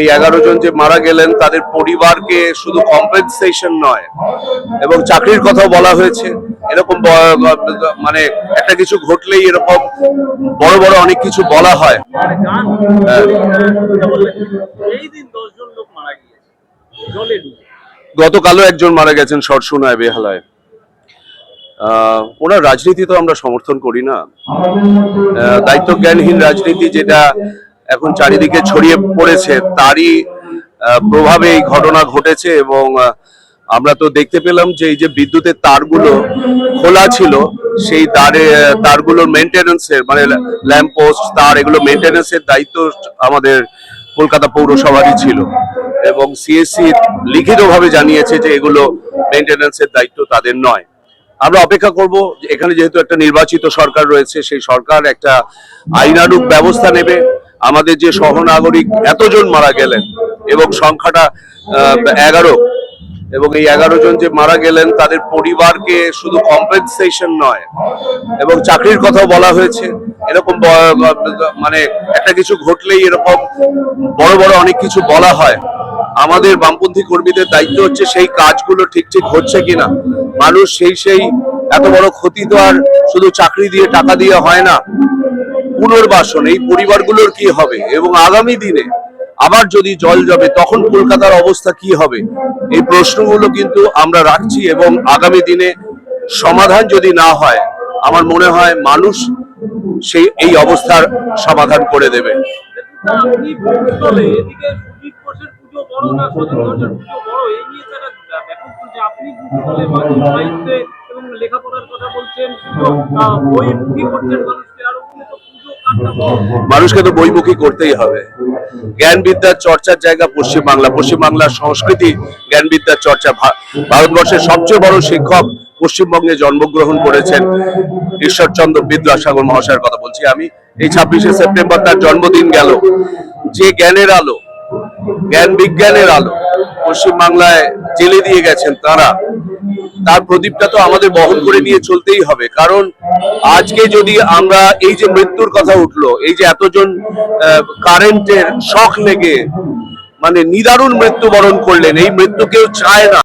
এই এগারো জন যে মারা গেলেন তাদের পরিবারকে শুধু কম্পেনসেশন নয় এবং চাকরির কথাও বলা হয়েছে। এরকম মানে একটা কিছু ঘটলেই এরকম বড় বড় অনেক কিছু বলা হয়। গতকালও একজন মারা গেছেন সরসুনায় বেহালায়। ওনার রাজনীতি তো আমরা সমর্থন করি না। আহ, দায়িত্ব জ্ঞানহীন রাজনীতি যেটা এখন চারিদিকে ছড়িয়ে পড়েছে, তারই প্রভাবে এই ঘটনা ঘটেছে এবং আমরা তো দেখতে পেলাম যে এই যে বিদ্যুতের তারগুলো খোলা ছিল, সেই তারে তারগুলোর মেনটেন্যান্সের মানে ল্যাম্প পোস্ট, তার এগুলো মেনটেন্যান্সের দায়িত্ব আমাদের কলকাতা পৌরসভারই ছিল এবং সিএসসি লিখিতভাবে জানিয়েছে যে এগুলো মেনটেন্যান্সের দায়িত্ব তাদের নয়। আমরা অপেক্ষা করব, এখানে যেহেতু একটা নির্বাচিত সরকার রয়েছে, সেই সরকার একটা আইনানুগ ব্যবস্থা নেবে আমাদের যে সহনাগরিক এতজন মারা গেলেন এবং সংখ্যাটা এগারো, এবং এই এগারো জন যে মারা গেলেন তাদের পরিবারকে শুধু কম্পেনসেশন নয়, এবং চাকরির কথাও বলা হয়েছে। এরকম মানে একটা কিছু ঘটলেই এরকম বড় বড় অনেক কিছু বলা হয়। আমাদের বামপন্থী কর্মীদের দায়িত্ব হচ্ছে সেই কাজগুলো ঠিক ঠিক হচ্ছে কিনা। মানুষ সেই সেই এত বড় ক্ষতি তো আর শুধু চাকরি দিয়ে টাকা দিয়ে হয় না পুনর্বাসন, এই পরিবারগুলোর কি হবে? এবং আগামী দিনে আবার যদি জল যাবে তখন কলকাতার অবস্থা কি হবে? এই প্রশ্নগুলো কিন্তু আমরা রাখছি এবং আগামী দিনে সমাধান যদি না হয়, আমার মনে হয় মানুষ সেই, এই অবস্থার সমাধান করে দেবে। লেখাপড়ার কথা বলছেন মানুষকে তো বইমুখী করতেই হবে। জ্ঞান বিদ্যার চর্চার জায়গা পশ্চিমবাংলা। পশ্চিমবাংলার সংস্কৃতি জ্ঞান বিদ্যার চর্চা ভারতবর্ষের সবচেয়ে বড় শিক্ষক পশ্চিমবঙ্গে জন্মগ্রহণ করেছেন ঈশ্বরচন্দ্র বিদ্যাসাগর মহাশয়ের কথা বলছি আমি। এই ছাব্বিশে সেপ্টেম্বর তার জন্মদিন গেল। যে জ্ঞানের আলো, জ্ঞান বিজ্ঞানের আলো পশ্চিমবাংলায় জেলে দিয়ে গেছেন তারা। তার প্রদীপটা তো আমাদের বহন করে নিয়ে চলতেই হবে। কারণ আজকে যদি আমরা এই যে মৃত্যুর কথা উঠল, এই যে এতজন কারেন্টের শখ লেগে মানে নিদারুণ মৃত্যুবরণ করলেন, এই মৃত্যু কেউ চায় না।